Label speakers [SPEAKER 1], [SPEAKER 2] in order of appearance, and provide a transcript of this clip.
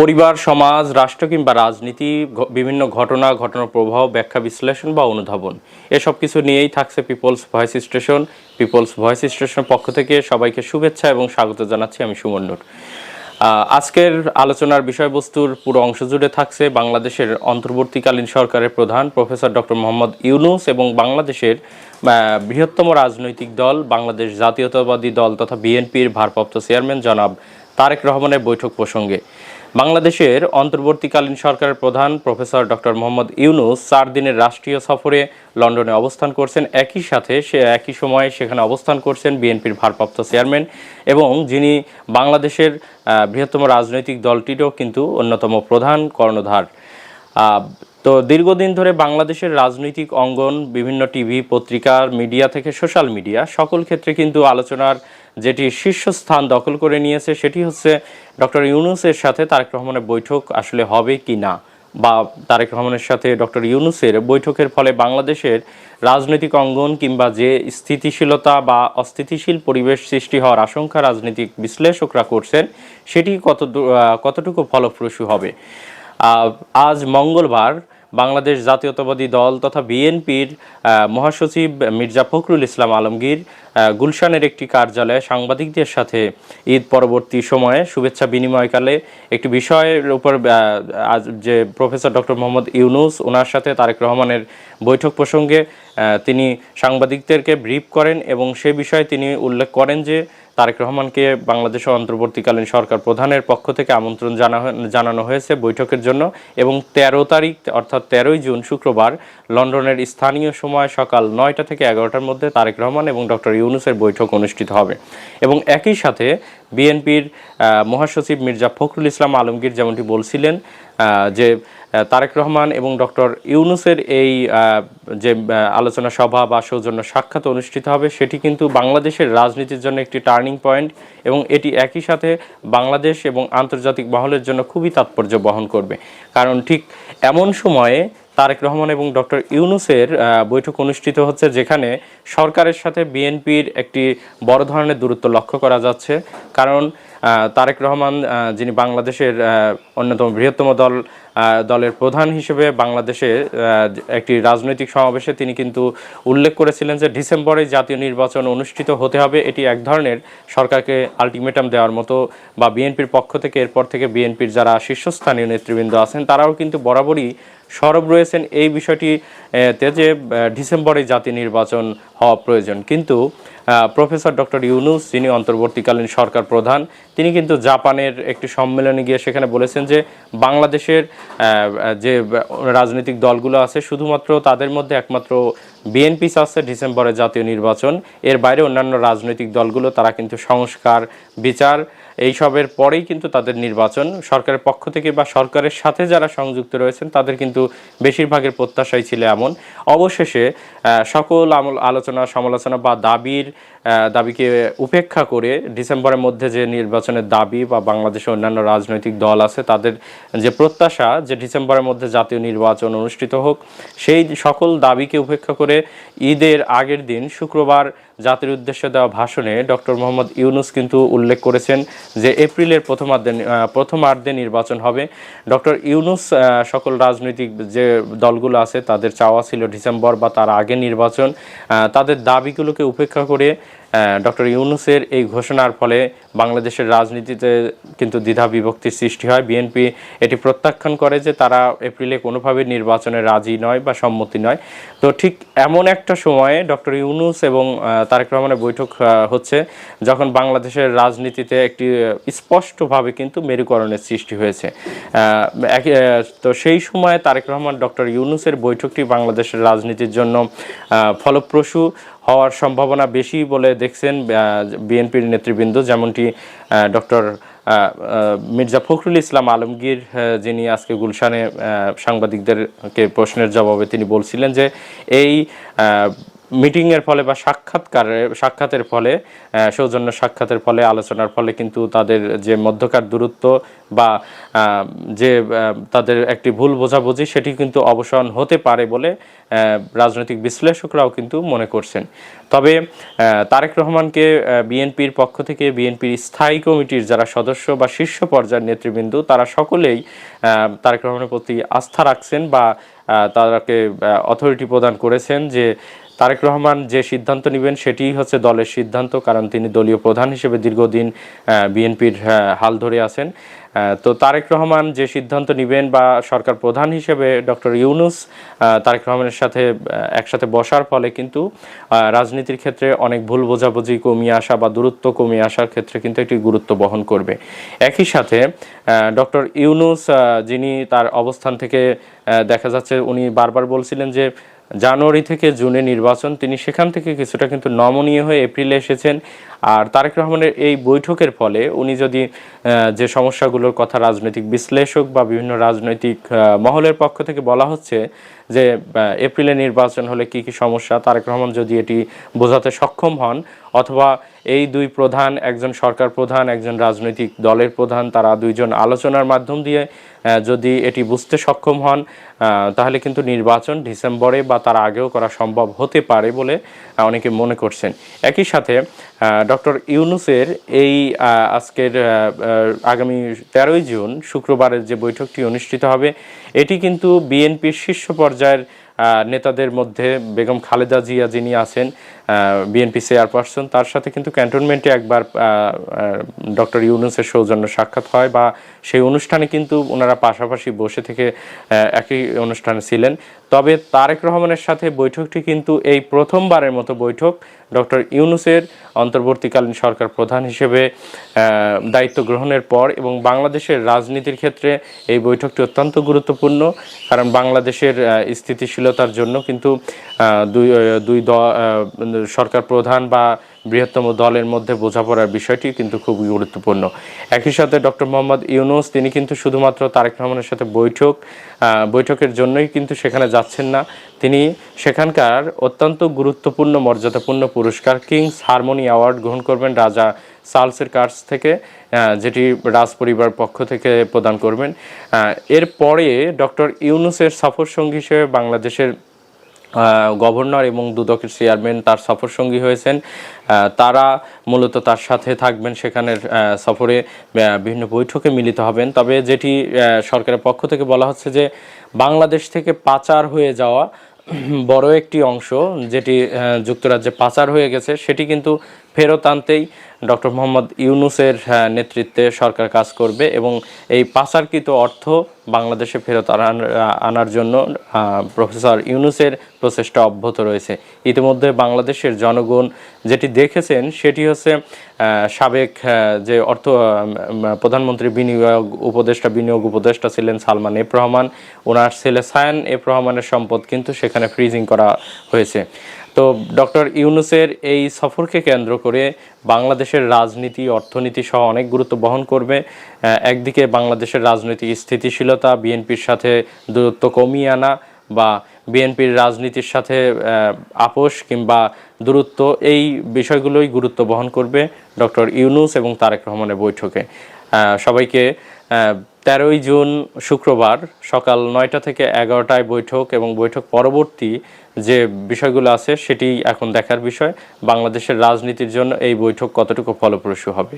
[SPEAKER 1] পরিবার সমাজ রাষ্ট্র কিংবা রাজনীতি বিভিন্ন ঘটনা ঘটনার প্রভাব ব্যাখ্যা বিশ্লেষণ বা অনুধাবন। এসব কিছু নিয়েই থাকছে people's voice station people's voice স্টেশনের পক্ষ থেকে সবাইকে শুভেচ্ছা এবং স্বাগত জানাচ্ছি আমি সুমন নূর আহ, আজকের আলোচনার বিষয়বস্তুর পুরো অংশ জুড়ে থাকছে বাংলাদেশের অন্তর্বর্তীকালীন সরকারের প্রধান প্রফেসর ডক্টর মোহাম্মদ ইউনুস এবং বাংলাদেশের বৃহত্তম রাজনৈতিক দল বাংলাদেশ জাতীয়তাবাদী দল তথা বিএনপির ভারপ্রাপ্ত চেয়ারম্যান জনাব তারেক রহমানের বৈঠক প্রসঙ্গে। বাংলাদেশের অন্তর্বর্তীকালীন সরকারের প্রধান প্রফেসর ডক্টর মোহাম্মদ ইউনুস চার দিনের রাষ্ট্রীয় সফরে লন্ডনে অবস্থান করছেন। একই সাথে সে একই সময়ে সেখানে অবস্থান করছেন বিএনপির ভারপ্রাপ্ত চেয়ারম্যান এবং যিনি বাংলাদেশের বৃহত্তম রাজনৈতিক দলটিরও কিন্তু অন্যতম প্রধান কর্ণধার। তো দীর্ঘদিন ধরে বাংলাদেশের রাজনৈতিক অঙ্গন, বিভিন্ন টিভি পত্রিকার মিডিয়া থেকে সোশ্যাল মিডিয়া সকল ক্ষেত্রে কিন্তু আলোচনার যেটি শীর্ষস্থান দখল করে নিয়েছে, সেটি হচ্ছে ডক্টর ইউনুসের সাথে তারেক রহমানের বৈঠক আসলে হবে কি না? বা তারেক রহমানের সাথে ডক্টর ইউনুসের বৈঠকের ফলে বাংলাদেশের রাজনৈতিক অঙ্গন কিংবা যে স্থিতিশীলতা বা অস্থিতিশীল পরিবেশ সৃষ্টি হওয়ার আশঙ্কা রাজনৈতিক বিশ্লেষকরা করছেন, সেটি কত কতটুকু ফলপ্রসূ হবে? আজ মঙ্গলবার বাংলাদেশ জাতীয়তাবাদী দল তথা বিএনপির মহাসচিব মির্জা ফখরুল ইসলাম আলমগীর গুলশানের একটি কার্যালয়ে সাংবাদিকদের সাথে ঈদ পরবর্তী সময়ে শুভেচ্ছা বিনিময়কালে একটি বিষয়ের উপর যে প্রফেসর ডক্টর মোহাম্মদ ইউনুস, ওনার সাথে তারেক রহমানের বৈঠক প্রসঙ্গে তিনি সাংবাদিকদেরকে ব্রিফ করেন এবং সে বিষয়ে তিনি উল্লেখ করেন যে তারেক রহমানকে বাংলাদেশের অন্তর্বর্তীকালীন সরকার প্রধানের পক্ষ থেকে আমন্ত্রণ জানা জানানো হয়েছে বৈঠকের জন্য এবং তেরো তারিখ, অর্থাৎ তেরোই জুন, শুক্রবার, লন্ডনের স্থানীয় সময় সকাল নয়টা থেকে এগারোটার মধ্যে তারেক রহমান এবং ডক্টর ইউনুসের বৈঠক অনুষ্ঠিত হবে। এবং একই সাথে বিএনপির মহাসচিব মির্জা ফখরুল ইসলাম আলমগীর যেমনটি বলছিলেন যে তারেক রহমান এবং ডক্টর ইউনুসের এই যে আলোচনা সভা বা সৌজন্য সাক্ষাৎ অনুষ্ঠিত হবে, সেটি কিন্তু বাংলাদেশের রাজনীতির জন্য একটি টার্নিং পয়েন্ট এবং এটি একই সাথে বাংলাদেশ এবং আন্তর্জাতিক মহলের জন্য খুবই তাৎপর্য বহন করবে। কারণ ঠিক এমন সময়ে তারেক রহমান এবং ডক্টর ইউনুসের বৈঠক অনুষ্ঠিত হচ্ছে যেখানে সরকারের সাথে বিএনপির একটি বড় ধরনের দূরত্ব লক্ষ্য করা যাচ্ছে। কারণ তারেক রহমান যিনি বাংলাদেশের অন্যতম বৃহত্তম দল দলের প্রধান হিসেবে বাংলাদেশে একটি রাজনৈতিক সমাবেশে তিনি কিন্তু উল্লেখ করেছিলেন যে ডিসেম্বরে জাতীয় নির্বাচন অনুষ্ঠিত হতে হবে। এটি এক ধরনের সরকারকে আলটিমেটাম দেওয়ার মতো বা বিএনপির পক্ষ থেকে, এরপর থেকে বিএনপির যারা শীর্ষস্থানীয় নেতৃবৃন্দ আছেন, তারাও কিন্তু বরাবরই সরব রয়েছেন। এই বিষয়টি তে যে ডিসেম্বরে জাতীয় নির্বাচন হওয়া প্রয়োজন। কিন্তু প্রফেসর ডক্টর ইউনুস, যিনি অন্তর্বর্তীকালীন সরকার প্রধান, তিনি কিন্তু জাপানের একটি সম্মেলনে গিয়ে সেখানে বলেছেন যে বাংলাদেশের যে রাজনৈতিক দলগুলো আছে, শুধুমাত্র তাদের মধ্যে একমাত্র বিএনপি চাচ্ছে ডিসেম্বরে জাতীয় নির্বাচন। এর বাইরে অন্যান্য রাজনৈতিক দলগুলো, তারা কিন্তু সংস্কার, বিচার এইসবের পরেই কিন্তু তাদের নির্বাচন। সরকারের পক্ষ থেকে বা সরকারের সাথে যারা সংযুক্ত রয়েছেন, তাদের কিন্তু বেশিরভাগের প্রত্যাশাই ছিল এমন। অবশেষে সকল আমল- আলোচনা, সমালোচনা বা দাবির দাবিকে উপেক্ষা করে ডিসেম্বরের মধ্যে যে নির্বাচনের দাবি বা বাংলাদেশের অন্যান্য রাজনৈতিক দল আছে, তাদের যে প্রত্যাশা যে ডিসেম্বরের মধ্যে জাতীয় নির্বাচন অনুষ্ঠিত হোক, সেই সকল দাবিকে উপেক্ষা করে ঈদের আগের দিন, শুক্রবার জাতির উদ্দেশ্যে দেওয়া ভাষণে ডক্টর মোহাম্মদ ইউনুস কিন্তু উল্লেখ করেছেন যে এপ্রিলের প্রথমার্ধে প্রথম প্রথমার্ধে নির্বাচন হবে। ডক্টর ইউনুস সকল রাজনৈতিক যে দলগুলো আছে, তাদের চাওয়া ছিল ডিসেম্বর বা তার আগে নির্বাচন। তাদের দাবিগুলোকে উপেক্ষা করে ডক্টর ইউনুসের এই ঘোষণার ফলে বাংলাদেশের রাজনীতিতে কিন্তু দ্বিধা বিভক্তির সৃষ্টি হয়। বিএনপি এটি প্রত্যাখ্যান করে যে তারা এপ্রিলে কোনোভাবে নির্বাচনে রাজি নয় বা সম্মতি নয়। তো ঠিক এমন একটা সময়ে ডক্টর ইউনুস এবং তারেক রহমানের বৈঠক হচ্ছে যখন বাংলাদেশের রাজনীতিতে একটি স্পষ্টভাবে কিন্তু মেরুকরণের সৃষ্টি হয়েছে। তো সেই সময়ে তারেক রহমান ডক্টর ইউনুসের বৈঠকটি বাংলাদেশের রাজনীতির জন্য ফলপ্রসূ হওয়ার সম্ভাবনা বেশি বলে দেখছেন বিএনপির নেতৃবৃন্দ, যেমনটি ডক্টর মির্জা ফখরুল ইসলাম আলমগীর যিনি আজকে গুলশানে সাংবাদিকদেরকে প্রশ্নের জবাবে তিনি বলছিলেন যে এই মিটিংয়ের ফলে বা সাক্ষাৎকারের, সাক্ষাতের ফলে সৌজন্য সাক্ষাতের ফলে, আলোচনার ফলে কিন্তু তাদের যে মধ্যকার দূরত্ব বা যে তাদের একটি ভুল বোঝাবুঝি, সেটি কিন্তু অবসান হতে পারে বলে রাজনৈতিক বিশ্লেষকরাও কিন্তু মনে করছেন। তবে তারেক রহমানকে বিএনপির পক্ষ থেকে, বিএনপির স্থায়ী কমিটির যারা সদস্য বা শীর্ষ পর্যায়ের নেতৃবৃন্দ, তারা সকলেই তারেক রহমানের প্রতি আস্থা রাখছেন বা তারাকে অথরিটি প্রদান করেছেন যে তারেক রহমান যে সিদ্ধান্ত নেবেন সেটিই হচ্ছে দলের সিদ্ধান্ত, কারণ তিনি দলীয় প্রধান হিসেবে দীর্ঘদিন বিএনপির হাল ধরে আছেন। তো তারেক রহমান যে সিদ্ধান্ত নেবেন বা সরকার প্রধান হিসেবে ডক্টর ইউনুস তারেক রহমানের সাথে একসাথে বসার ফলে কিন্তু রাজনীতির ক্ষেত্রে অনেক ভুল বোঝাবুঝি কমিয়ে আসা বা দূরত্ব কমিয়ে আসার ক্ষেত্রে কিন্তু একটি গুরুত্ব বহন করবে। একই সাথে ডক্টর ইউনুস যিনি তার অবস্থান থেকে দেখা যাচ্ছে উনি বারবার বলছিলেন যে জানুয়ারি থেকে জুনে নির্বাচন। তিনি সেখান থেকে কিছুটা কিন্তু নমনীয় হয়ে এপ্রিলে এসেছেন। আর তারেক রহমানের এই বৈঠকের ফলে উনি যদি যে সমস্যাগুলোর কথা রাজনৈতিক বিশ্লেষক বা বিভিন্ন রাজনৈতিক মহলের পক্ষ থেকে বলা হচ্ছে যে এপ্রিলে নির্বাচন হলে কি কি সমস্যা, তারেক রহমান যদি এটি বোঝাতে সক্ষম হন, অথবা এই দুই প্রধান, একজন সরকার প্রধান, একজন রাজনৈতিক দলের প্রধান, তারা দুইজন আলোচনার মাধ্যম দিয়ে যদি এটি বুঝতে সক্ষম হন তাহলে কিন্তু নির্বাচন ডিসেম্বরে বা তার আগেও করা সম্ভব হতে পারে বলে অনেকে মনে করছেন। একই সাথে ডক্টর ইউনুসের এই আজকের আগামী তেরোই জুন, শুক্রবারের যে বৈঠকটি অনুষ্ঠিত হবে, এটি কিন্তু বিএনপির শীর্ষ পর্যায়ের নেতাদের মধ্যে বেগম খালেদা জিয়া যিনি আছেন বিএনপি চেয়ারপারসন তার সাথে কিন্তু ক্যান্টনমেন্টে একবার ডক্টর ইউনুসের সৌজন্য সাক্ষাৎ হয় বা সেই অনুষ্ঠানে কিন্তু ওনারা পাশাপাশি বসে থেকে একই অনুষ্ঠানে ছিলেন। তবে তারেক রহমানের সাথে বৈঠকটি কিন্তু এই প্রথমবারের মতো বৈঠক ডক্টর ইউনুসের অন্তর্বর্তীকালীন সরকার প্রধান হিসেবে দায়িত্ব গ্রহণের পর এবং বাংলাদেশের রাজনীতির ক্ষেত্রে এই বৈঠকটি অত্যন্ত গুরুত্বপূর্ণ। কারণ বাংলাদেশের স্থিতিশীলতার জন্য কিন্তু দুই দুই দ- সরকার প্রধান বা বৃহত্তম দলের মধ্যে বোঝাপড়ার বিষয়টি কিন্তু খুব গুরুত্বপূর্ণ। একই সাথে ডক্টর মোহাম্মদ ইউনুস, তিনি কিন্তু শুধুমাত্র তারেক রহমানের সাথে বৈঠক বৈঠকের জন্যই কিন্তু সেখানে যাচ্ছেন না। তিনি সেখানকার অত্যন্ত গুরুত্বপূর্ণ, মর্যাদাপূর্ণ পুরস্কার কিংস হারমোনি অ্যাওয়ার্ড গ্রহণ করবেন রাজা চার্লসের কাছ থেকে যেটি রাজ পরিবার পক্ষ থেকে প্রদান করবেন। এরপরে ডক্টর ইউনুসের সফর সঙ্গী হিসেবে বাংলাদেশের গভর্নর এবং দুদকের চেয়ারম্যান তার সফর সঙ্গী হয়েছেন তারা মূলত তার সাথে থাকবেন, সেখানের সফরে বিভিন্ন বৈঠকে মিলিত হবেন। তবে যেটি সরকারের পক্ষ থেকে বলা হচ্ছে যে, বাংলাদেশ থেকে পাচার হয়ে যাওয়া বড় একটি অংশ, যেটি যুক্তরাজ্যে পাচার হয়ে গেছে, সেটি কিন্তু ফেরত আনতেই ডক্টর মোহাম্মদ ইউনুসের নেতৃত্বে সরকার কাজ করবে এবং এই পাচারকৃত অর্থ বাংলাদেশে ফেরত আনার জন্য প্রফেসর ইউনুসের প্রচেষ্টা অব্যাহত রয়েছে। ইতিমধ্যে বাংলাদেশের জনগণ যেটি দেখেছেন সেটি হচ্ছে সাবেক যে অর্থ প্রধানমন্ত্রী বিনিয়োগ উপদেষ্টা বিনিয়োগ উপদেষ্টা ছিলেন সালমান এফ রহমান। ওনার ছেলে সায়ান এফ রহমানের সম্পদ কিন্তু সেখানে ফ্রিজিং করা হয়েছে। তো ডক্টর ইউনুসের এই সফরকে কেন্দ্র করে বাংলাদেশের রাজনীতি, অর্থনীতি সহ অনেক গুরুত্ব বহন করবে। একদিকে বাংলাদেশের রাজনৈতিক স্থিতিশীলতা, বিএনপির সাথে দূরত্ব কমিয়ে আনা বা বিএনপির রাজনীতির সাথে আপোষ কিংবা দূরত্ব, এই বিষয়গুলোই গুরুত্ব বহন করবে ডক্টর ইউনুস এবং তারেক রহমানের বৈঠকে। সবাইকে তেরোই জুন শুক্রবার সকাল নয়টা থেকে এগারোটায় বৈঠক এবং বৈঠক পরবর্তী যে বিষয়গুলো আছে সেটি এখন দেখার বিষয়। বাংলাদেশের রাজনীতির জন্য এই বৈঠক কতটুকু ফলপ্রসূ হবে?